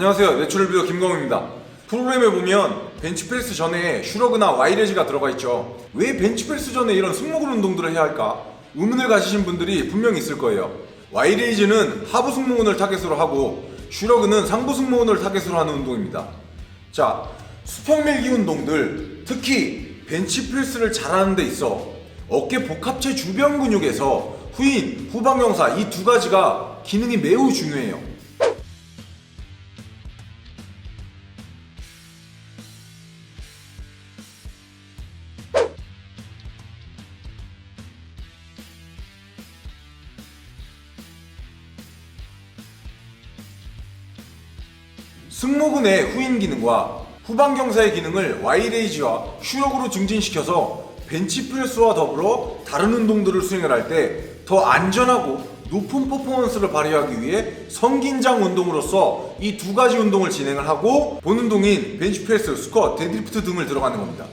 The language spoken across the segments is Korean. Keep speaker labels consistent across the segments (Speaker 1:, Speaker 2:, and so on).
Speaker 1: 안녕하세요. 내추럴 뷰더 김광우입니다. 프로그램에 보면 벤치프레스 전에 슈러그나 와이레지가 들어가 있죠. 왜 벤치프레스 전에 이런 승모근 운동들을 해야 할까? 의문을 가지신 분들이 분명히 있을 거예요. 와이레이즈는 하부 승모근을 타겟으로 하고 슈러그는 상부 승모근을 타겟으로 하는 운동입니다. 자, 수평 밀기 운동들, 특히 벤치프레스를 잘하는 데 있어 어깨 복합체 주변 근육에서 후인, 후방경사 이 두 가지가 기능이 매우 중요해요. 승모근의 후인 기능과 후방 경사의 기능을 와이레이지와 슈력으로 증진시켜서 벤치프레스와 더불어 다른 운동들을 수행을 할 때 더 안전하고 높은 퍼포먼스를 발휘하기 위해 성긴장 운동으로서 이 두 가지 운동을 진행을 하고 본 운동인 벤치프레스, 스쿼트, 데드리프트 등을 들어가는 겁니다.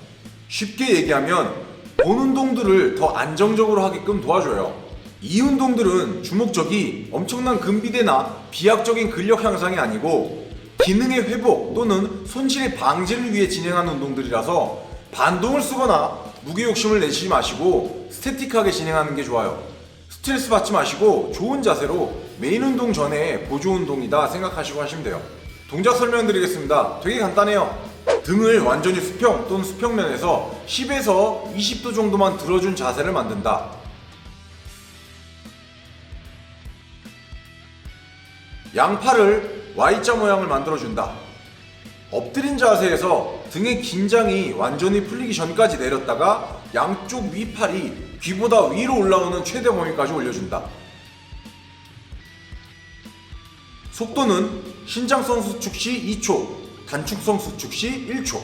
Speaker 1: 쉽게 얘기하면 본 운동들을 더 안정적으로 하게끔 도와줘요. 이 운동들은 주목적이 엄청난 근비대나 비약적인 근력 향상이 아니고 기능의 회복 또는 손실의 방지를 위해 진행하는 운동들이라서 반동을 쓰거나 무게 욕심을 내시지 마시고 스태틱하게 진행하는 게 좋아요. 스트레스 받지 마시고 좋은 자세로 메인 운동 전에 보조 운동이다 생각하시고 하시면 돼요. 동작 설명드리겠습니다. 되게 간단해요. 등을 완전히 수평 또는 수평면에서 10에서 20도 정도만 들어준 자세를 만든다. 양팔을 Y자 모양을 만들어준다. 엎드린 자세에서 등의 긴장이 완전히 풀리기 전까지 내렸다가 양쪽 위팔이 귀보다 위로 올라오는 최대 범위까지 올려준다. 속도는 신장성 수축 시 2초, 단축성 수축 시 1초.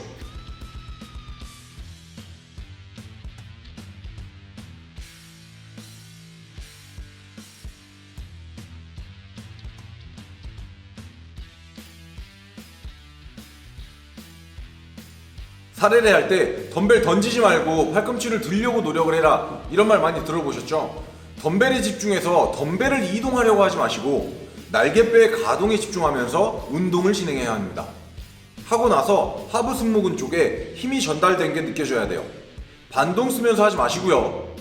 Speaker 1: 사례를 할 때 덤벨 던지지 말고 팔꿈치를 들려고 노력을 해라 이런 말 많이 들어보셨죠? 덤벨에 집중해서 덤벨을 이동하려고 하지 마시고 날개뼈의 가동에 집중하면서 운동을 진행해야 합니다. 하고 나서 하부 승모근 쪽에 힘이 전달된 게 느껴져야 돼요. 반동 쓰면서 하지 마시고요.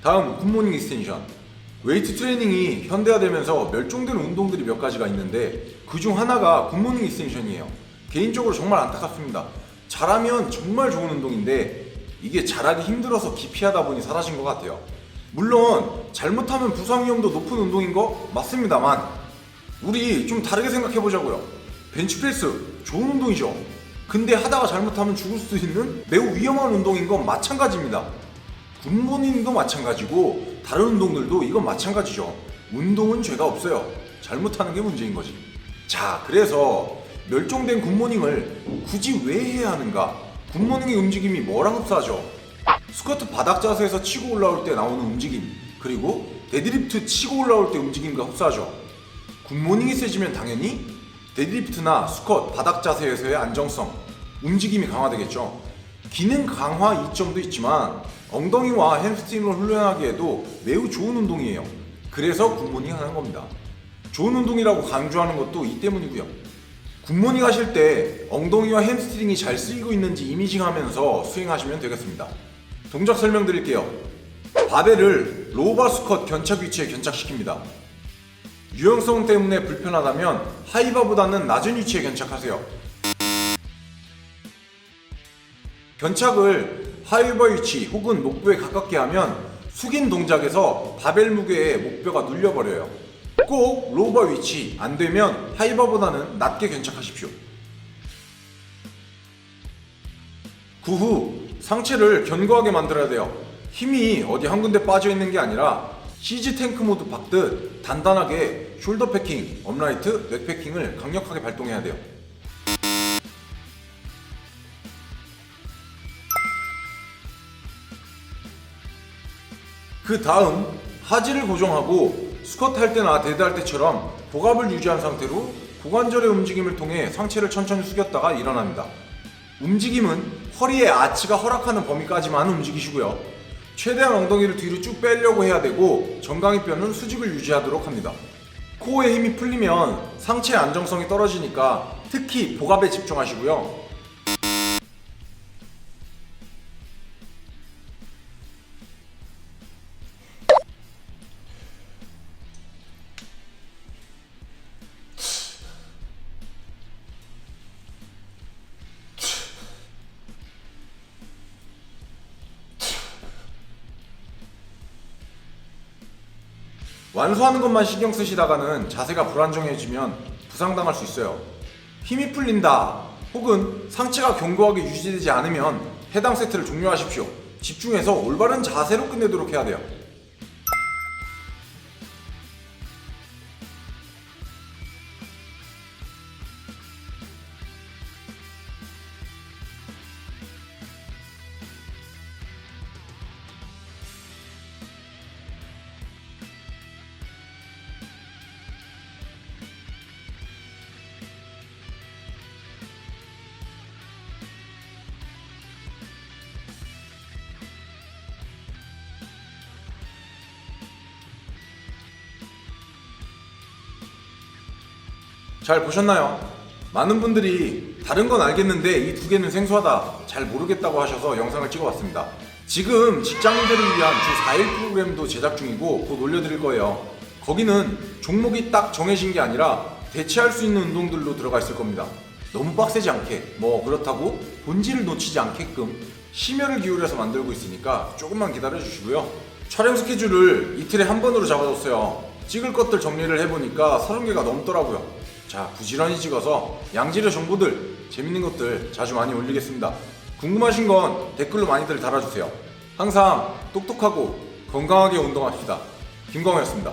Speaker 1: 다음 굿모닝 익스텐션 웨이트 트레이닝이 현대화되면서 멸종되는 운동들이 몇 가지가 있는데 그 중 하나가 굿모닝 익스텐션이에요. 개인적으로 정말 안타깝습니다. 잘하면 정말 좋은 운동인데 이게 잘하기 힘들어서 기피하다 보니 사라진 것 같아요. 물론 잘못하면 부상 위험도 높은 운동인 거 맞습니다만 우리 좀 다르게 생각해 보자고요. 벤치프레스 좋은 운동이죠. 근데 하다가 잘못하면 죽을 수도 있는 매우 위험한 운동인 건 마찬가지입니다 굿모닝도 마찬가지고 다른 운동들도 이건 마찬가지죠. 운동은 죄가 없어요. 잘못하는 게 문제인 거지. 자, 그래서 멸종된 굿모닝을 굳이 왜 해야 하는가? 굿모닝의 움직임이 뭐랑 흡사하죠? 스쿼트 바닥 자세에서 치고 올라올 때 나오는 움직임, 그리고 데드리프트 치고 올라올 때 움직임과 흡사하죠. 굿모닝이 세지면 당연히 데드리프트나 스쿼트 바닥 자세에서의 안정성, 움직임이 강화되겠죠. 기능 강화 이점도 있지만 엉덩이와 햄스트링을 훈련하기에도 매우 좋은 운동이에요. 그래서 굿모닝 하는 겁니다. 좋은 운동이라고 강조하는 것도 이 때문이고요. 굿모닝 하실 때 엉덩이와 햄스트링이 잘 쓰이고 있는지 이미징 하면서 수행하시면 되겠습니다. 동작 설명드릴게요. 바벨을 로바 스쿼트 견착 위치에 견착시킵니다. 유연성 때문에 불편하다면 하이바보다는 낮은 위치에 견착하세요. 견착을 하이버 위치 혹은 목뼈에 가깝게 하면 숙인 동작에서 바벨 무게에 목뼈가 눌려버려요. 꼭 로버 위치 안 되면 하이버보다는 낮게 견착하십시오. 그 후 상체를 견고하게 만들어야 돼요. 힘이 어디 한 군데 빠져 있는 게 아니라 시즈 탱크 모드 박듯 단단하게 숄더 패킹, 업라이트, 넥 패킹을 강력하게 발동해야 돼요. 그 다음 하지를 고정하고 스쿼트 할 때나 데드 할 때처럼 복압을 유지한 상태로 고관절의 움직임을 통해 상체를 천천히 숙였다가 일어납니다. 움직임은 허리의 아치가 허락하는 범위까지만 움직이시고요. 최대한 엉덩이를 뒤로 쭉 빼려고 해야 되고 정강이 뼈는 수직을 유지하도록 합니다. 코어에 힘이 풀리면 상체의 안정성이 떨어지니까 특히 복압에 집중하시고요. 완수하는 것만 신경 쓰시다가는 자세가 불안정해지면 부상당할 수 있어요. 힘이 풀린다 혹은 상체가 견고하게 유지되지 않으면 해당 세트를 종료하십시오. 집중해서 올바른 자세로 끝내도록 해야 돼요. 잘 보셨나요? 많은 분들이 다른 건 알겠는데 이 두 개는 생소하다, 잘 모르겠다고 하셔서 영상을 찍어봤습니다. 지금 직장인들을 위한 주 4일 프로그램도 제작 중이고 곧 올려드릴 거예요. 거기는 종목이 딱 정해진 게 아니라 대체할 수 있는 운동들로 들어가 있을 겁니다. 너무 빡세지 않게, 뭐 그렇다고 본질을 놓치지 않게끔 심혈을 기울여서 만들고 있으니까 조금만 기다려 주시고요. 촬영 스케줄을 이틀에 한 번으로 잡아줬어요. 찍을 것들 정리를 해보니까 30개가 넘더라고요. 자, 부지런히 찍어서 양질의 정보들, 재밌는 것들 자주 많이 올리겠습니다. 궁금하신 건 댓글로 많이들 달아주세요. 항상 똑똑하고 건강하게 운동합시다. 김광호였습니다.